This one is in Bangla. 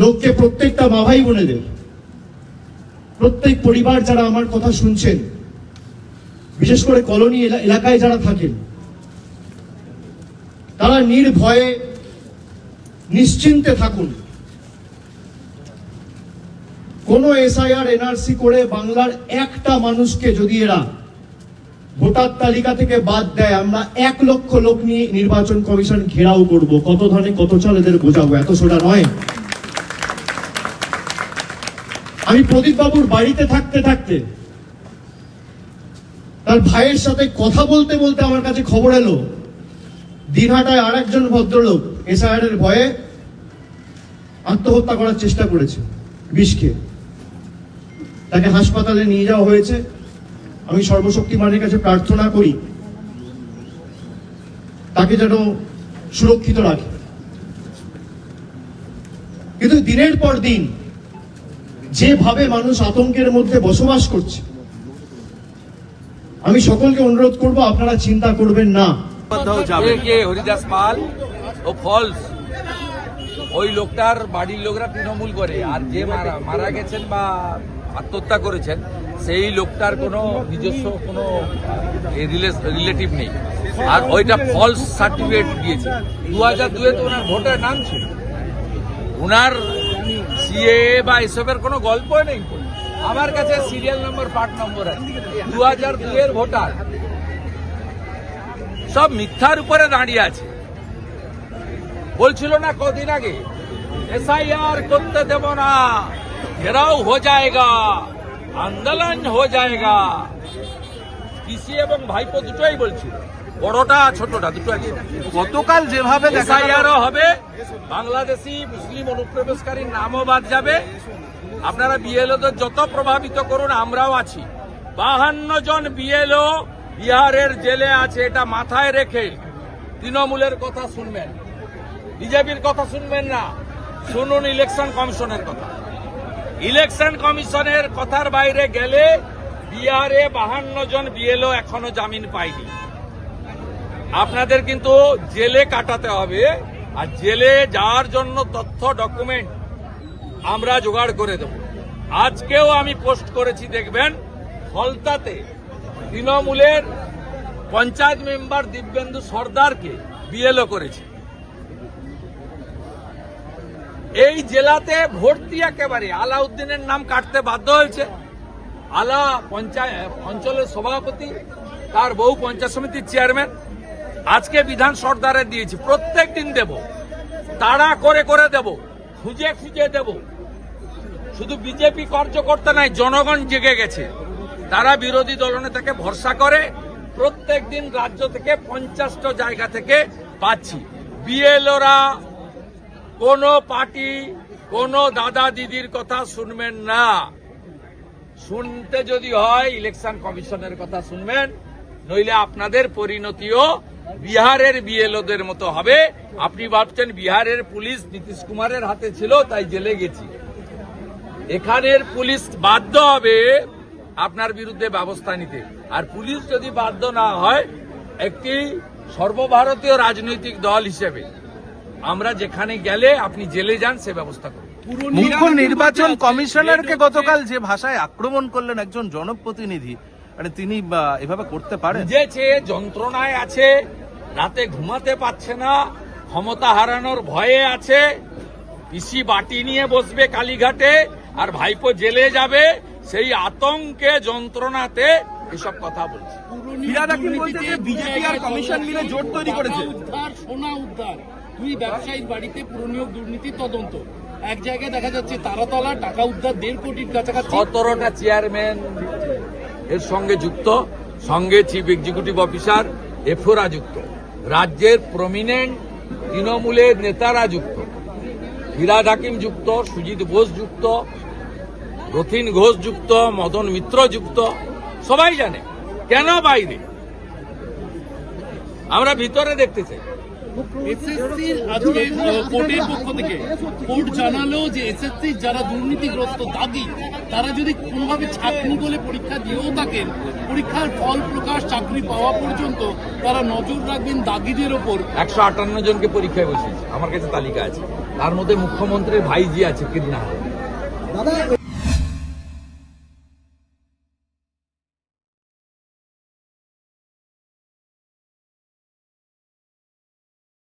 লোককে প্রত্যেকটা মা ভাই বোনেদের প্রত্যেক পরিবার যারা আমার কথা শুনছেন, বিশেষ করে কলোনি এলাকায় যারা থাকেন, তারা নির্ভয়ে নিশ্চিন্তে থাকুন। কোন এসআইআর, এনআরসি করে বাংলার একটা মানুষকে যদি এরা ভোটার তালিকা থেকে বাদ দেয়, আমরা এক লক্ষ লোক নিয়ে নির্বাচন কমিশন ঘেরাও করব। কত ধানে কত চাল এদের বোঝাবো, এত সোটা নয়। আমি প্রদীপ বাবুর বাড়িতে থাকতে থাকতে তার ভাইয়ের সাথে কথা বলতে বলতে আমার কাছে খবর এলো। দিনহাটায় আর একজন ভদ্রলোক এসআইআর ভয়ে আত্মহত্যা করার চেষ্টা করেছে বিষকে তাকে হাসপাতালে নিয়ে যাওয়া হয়েছে। আমি সর্বশক্তি সর্বশক্তিমানের কাছে প্রার্থনা করি, তাকে যেন সুরক্ষিত রাখে। কিন্তু দিনের পর দিন যেভাবে মানুষ আতঙ্কের মধ্যে বসবাস করছে, আমি সকলকে অনুরোধ করব, আপনারা চিন্তা করবেন না। হরিদাস পাল ও ফলস, ওই লোকটার বাড়ির লোকরা তৃণমূল করে, আর যে মারা গেছেন বা আত্মহত্যা করেছেন, সেই লোকটার কোনো নিজস্ব কোনো রিলেটিভ নেই। আর ওইটা ফলস সার্টিফিকেট দিয়েছে। দু হাজার দুয়ে তো ওনার ভোটার নাম ছিল। ওনার সিএ বা এসবের কোনো গল্প নেই। আমার কাছে সিরিয়াল নম্বর, পার্ট নম্বর আছে। দু হাজার দুয়ের ভোটার। সব মিথ্যার উপরে দাঁড়িয়ে আছে। বলছিল না কদিন আগে, এসআইআর করতে দেব না। ঘেরাও হো যায়গা, আন্দোলন হো যায়গা। পিসি এবং ভাইপো দুটোই বলছিল। বড়টা ছোটটা দুটো আছে গতকাল যেভাবে এসআইআরও হবে বাংলাদেশি মুসলিম অনুপ্রবেশকারীর নামও বাদ যাবে। আপনারা বিএলওদের যত প্রভাবিত করুন আমরাও আছি। বাহান্ন জন বিএলও বিহারের জেলে আছে এটা মাথায় রেখে তৃণমূলের কথা শুনবেন। বিজেপির কথা শুনবেন না। শুনুন ইলেকশন কমিশনের কথা। ইলেকশন কমিশনের কথার বাইরে গেলে বিহারে বাহান্ন জন বিএলও এখনও জামিন পায়নি। আপনাদের কিন্তু জেলে কাটাতে হবে আর জেলে যাওয়ার জন্য তথ্য ডকুমেন্ট আমরা জোগাড় করে দেব। আজকেও আমি পোস্ট করেছি, দেখবেন ফলতাতে তৃণমূলের পঞ্চায়েত মেম্বার দিব্যেন্দু সর্দারকে বিএলও করেছে। এই জেলাতে ভর্তি একেবারে। আলাউদ্দিনের নাম কাটতে বাধ্য হয়েছে। আলা পঞ্চায়েত, অঞ্চলের সভাপতি, তার বহু পঞ্চায়েত সমিতির চেয়ারম্যান আজকে বিধান সর্দারে দিয়েছি। প্রত্যেক দিন দেব। তাড়া করে করে দেব। খুঁজে খুঁজে দেব। শুধু বিজেপি কার্যকর্তা নাই, জনগণ জেগে গেছে। তারা বিরোধী দলনেতাকে ভরসা করে প্রত্যেক দিন রাজ্য থেকে পঞ্চাশটা জায়গা থেকে পাচ্ছি। বিএলওরা, কোন পার্টি, কোন দাদা দিদির কথা শুনবেন না। শুনতে যদি হয় ইলেকশন কমিশনের কথা শুনবেন, নইলে আপনাদের পরিণতিও বিহারের বিএলওদের মতো হবে। আপনি ভাবছেন বিহারের পুলিশ নীতিশ কুমারের হাতে ছিল তাই জেলে গেছি। এখানের পুলিশ বাধ্য হবে আপনার বিরুদ্ধে ব্যবস্থা নিতে। আর পুলিশ যদি বাধ্য না হয় একটি সর্বভারতীয় রাজনৈতিক দল হিসেবে আমরা যেখানে গেলে আপনি জেলে যান সে ব্যবস্থা করুন। মুখ্য নির্বাচন কমিশনারকে গতকাল যে ভাষায় আক্রমণ করলেন একজন জনপ্রতিনিধি মানে তিনি এভাবে করতে পারেন? যে যন্ত্রণায় আছে রাতে ঘুমাতে পারছে না ক্ষমতা হারানোর ভয়ে আছে। পিসি বাটি নিয়ে বসবে কালীঘাটে আর ভাইপো জেলে যাবে সেই আতঙ্কে যন্ত্রণাতে এসব কথা বলছে। বিজেপি আর কমিশন মিলে জোট তৈরি করেছে? উদ্ধার সোনা উদ্ধার। দুই ব্যবসায়ীর বাড়িতে পুরনিয়োগ দুর্নীতি তদন্ত। এক জায়গায় দেখা যাচ্ছে তারাতলা টাকা উদ্ধার দেড় কোটির কাছাকাছি। সতেরোটা চেয়ারম্যান এর সঙ্গে যুক্ত সঙ্গে চিফ এক্সিকিউটিভ অফিসার এফোরা যুক্ত। রাজ্যের প্রমিনেন্ট তৃণমূলের নেতারা যুক্ত। ফিরাদ হাকিম যুক্ত, সুজিত বোস যুক্ত, রথিন ঘোষ যুক্ত, মদন মিত্র যুক্ত, সবাই জানে। কেন বাইরে? আমরা ভিতরে দেখতে চাই। এসএসসি আজকে কোর্টের পক্ষ থেকে কোর্ট জানালো যে এসএসসি যারা দুর্নীতিগ্রস্ত দাগি তারা যদি কোনোভাবে চাকরি বলে পরীক্ষা দিয়েও থাকেন পরীক্ষার ফল প্রকাশ চাকরি পাওয়া পর্যন্ত তারা নজর রাখবেন দাগিদের ওপর। একশো আটান্ন জনকে পরীক্ষায় বসিয়েছে। আমার কাছে তালিকা আছে। তার মধ্যে মুখ্যমন্ত্রীর ভাইজি আছে কিডন্যাপ